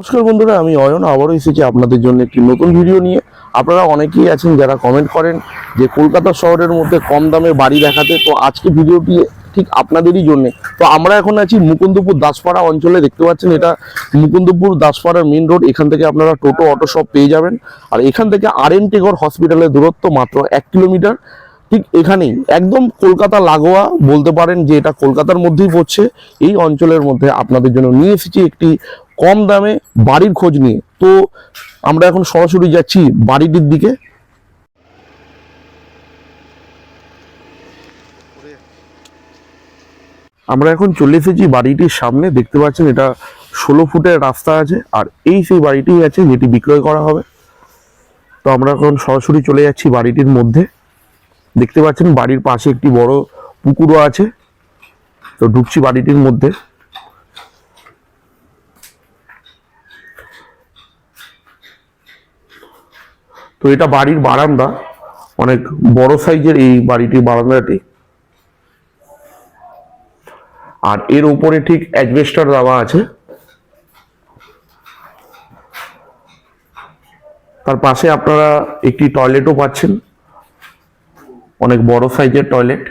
নমস্কার বন্ধুরা, আমি অয়ন। আবারও এসেছি আপনাদের জন্য একটি নতুন ভিডিও নিয়ে। আপনারা অনেকেই আছেন যারা কমেন্ট করেন যে কলকাতা শহরের মধ্যে কম দামে বাড়ি দেখাতে, তো আজকে ভিডিওটি ঠিক আপনাদেরই জন্য। তো আমরা এখন আছি মুকুন্দপুর দাসপাড়া অঞ্চলে, দেখতে পাচ্ছেন এটা মুকুন্দপুর দাসপাড়ার মেন রোড এখান থেকে আপনারা টোটো অটো সব পেয়ে যাবেন। আর এখান থেকে আর এন টেগর হসপিটালের দূরত্ব মাত্র এক কিলোমিটার। ঠিক এখানেই, একদম কলকাতা লাগোয়া বলতে পারেন যে এটা কলকাতার মধ্যেই পড়ছে। এই অঞ্চলের মধ্যে আপনাদের জন্য নিয়ে এসেছি একটি কম দামে বাড়ির খোঁজ নিয়ে। তো আমরা এখন সরাসরি যাচ্ছি বাড়িটির দিকে। আমরা এখন চলে এসেছি বাড়িটির সামনে। দেখতে পাচ্ছেন এটা ষোলো ফুটের রাস্তা আছে আর এই সেই বাড়িটি আছে যেটি বিক্রয় করা হবে। তো আমরা এখন সরাসরি চলে যাচ্ছি বাড়িটির মধ্যে। দেখতে পাচ্ছেন বাড়ির পাশে একটি বড় পুকুরও আছে। তো ঢুকছি বাড়িটির মধ্যে। তো এটা বাড়ির বারান্দা, অনেক বড় সাইজের এই বাড়িটির বারান্দাটি। আর এর উপরে ঠিক অ্যাজবেস্টার দেওয়া আছে। তার পাশে আপনারা একটি টয়লেটও পাচ্ছেন, অনেক বড় সাইজের টয়লেট।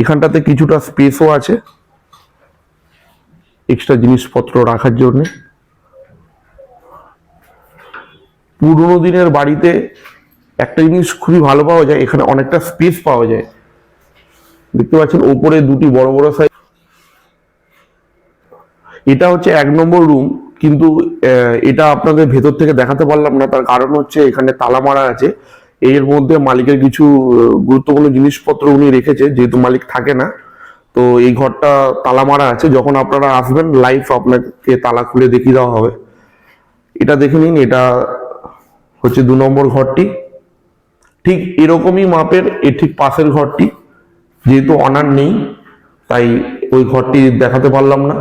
এখানটাতে কিছুটা স্পেসও আছে, এক্সট্রা জিনিসপত্র রাখার জন্য। পুরোনো দিনের বাড়িতে একটা জিনিস খুবই ভালো পাওয়া যায়, এখানে অনেকটা স্পেস পাওয়া যায়। দেখতে পাচ্ছেন, ওপরে দুটি বড় বড় সাইজ এটা হচ্ছে এক নম্বর রুম কিন্তু এটা আপনাদের ভেতর থেকে দেখাতে পারলাম না, তার কারণ হচ্ছে এখানে তালা মারা আছে। এর মধ্যে মালিকের কিছু গুরুত্বপূর্ণ জিনিসপত্র উনি রেখেছে, যেহেতু মালিক থাকে না। তো এই ঘরটা তালা মারা আছে, যখন আপনারা আসবেন লাইভ আপনাকে তালা খুলে দেখিয়ে দেওয়া হবে। এটা দেখে নিন, এটা হচ্ছে দু নম্বর ঘরটি। ঠিক এরকমই মাপের এর ঠিক পাশের ঘরটি। যেহেতু অনার নেই, তাই ওই ঘরটি দেখাতে পারলাম না।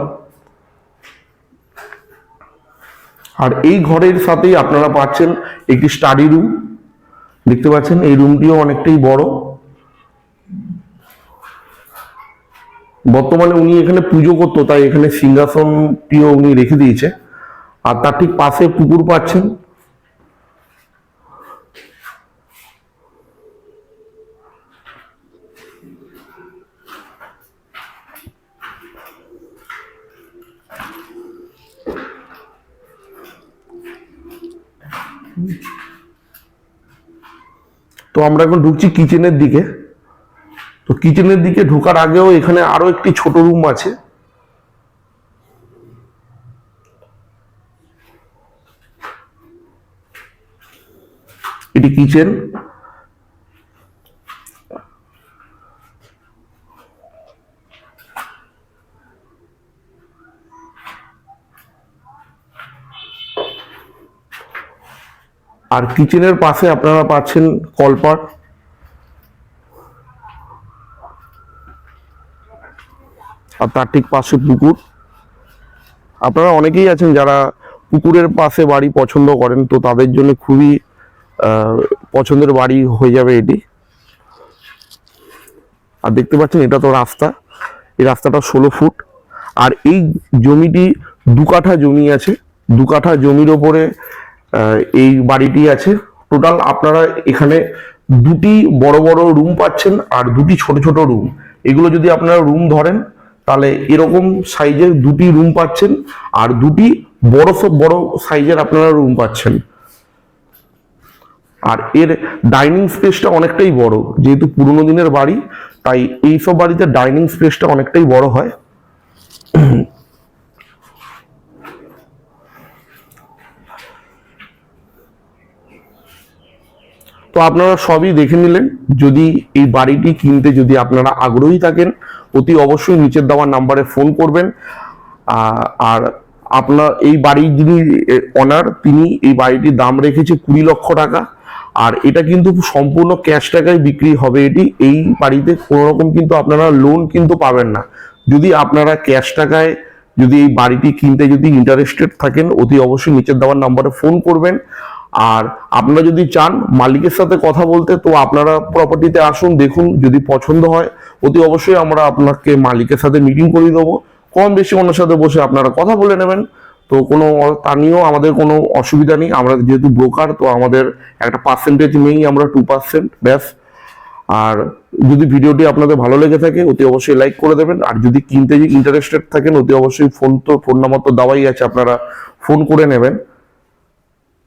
আর এই ঘরের সাথেই আপনারা পাচ্ছেন একটি স্টাডি রুম দেখতে পাচ্ছেন, এই রুমটিও অনেকটাই বড়। বর্তমানে উনি এখানে পুজো করতো, তাই এখানে সিংহাসনটিও উনি রেখে দিয়েছে। আর তার ঠিক পাশে পুকুর পাচ্ছেন। তো আমরা এখন ঢুকছি কিচেনের দিকে। তো কিচেনের দিকে ঢোকার আগেও এখানে আরও একটি ছোট রুম আছে। এটি কিচেন আর কিচেনের পাশে আপনারা পাচ্ছেন কলপাট আর তার ঠিক পাশে পুকুর। আপনারা অনেকেই আছেন যারা পুকুরের পাশে বাড়ি পছন্দ করেন, তো তাদের জন্য খুবই পছন্দের বাড়ি হয়ে যাবে এটি। আর দেখতে পাচ্ছেন এটা তো রাস্তা। এই রাস্তাটা ষোলো ফুট। আর এই জমিটি দু কাঠা জমি আছে। দু কাঠা জমির ওপরে এই বাড়িটি আছে। টোটাল আপনারা এখানে দুটি বড় বড় রুম পাচ্ছেন আর দুটি ছোট ছোট রুম এগুলো যদি আপনারা রুম ধরেন, তাহলে এরকম সাইজের দুটি রুম পাচ্ছেন আর দুটি বড় সব বড় সাইজের আপনারা রুম পাচ্ছেন। আর এর ডাইনিং স্পেসটা অনেকটাই বড়, যেহেতু পুরোনো দিনের বাড়ি, তাই এইসব বাড়িতে ডাইনিং স্পেসটা অনেকটাই বড় হয়। তো আপনারা সবই দেখে নিলেন। যদি এই বাড়িটি কিনতে যদি আপনারা আগ্রহী থাকেন, অতি অবশ্যই নিচের দেওয়ার নাম্বারে ফোন করবেন। আর আপনার এই বাড়ির যিনি অনার তিনি এই বাড়িটির দাম রেখেছে কুড়ি লক্ষ টাকা। আর এটা কিন্তু সম্পূর্ণ ক্যাশ টাকায় বিক্রি হবে এটি। এই বাড়িতে কোনো রকম কিন্তু আপনারা লোন কিন্তু পাবেন না। যদি আপনারা ক্যাশ টাকায় যদি এই বাড়িটি কিনতে যদি ইন্টারেস্টেড থাকেন, অতি অবশ্যই নিচের দেওয়ার নাম্বারে ফোন করবেন। আর আপনারা যদি চান মালিকের সাথে কথা বলতে, তো আপনারা প্রপার্টিতে আসুন, দেখুন যদি পছন্দ হয়। অতি অবশ্যই আমরা আপনাকে মালিকের সাথে মিটিং করিয়ে দেবো। কম বেশি ওনার সাথে বসে আপনারা কথা বলে নেবেন। তো কোনো তা নিয়েও আমাদের কোনো অসুবিধা নেই। আমরা যেহেতু ব্রোকার তো আমাদের একটা পার্সেন্টেজ নেই আমরা টু পার্সেন্ট ব্যাস। আর যদি ভিডিওটি আপনাদের ভালো লেগে থাকে, অতি অবশ্যই লাইক করে দেবেন। আর যদি কিনতে ইন্টারেস্টেড থাকেন, অতি অবশ্যই ফোন তো ফোন নাম্বার তো দেওয়াই আছে, আপনারা ফোন করে নেবেন।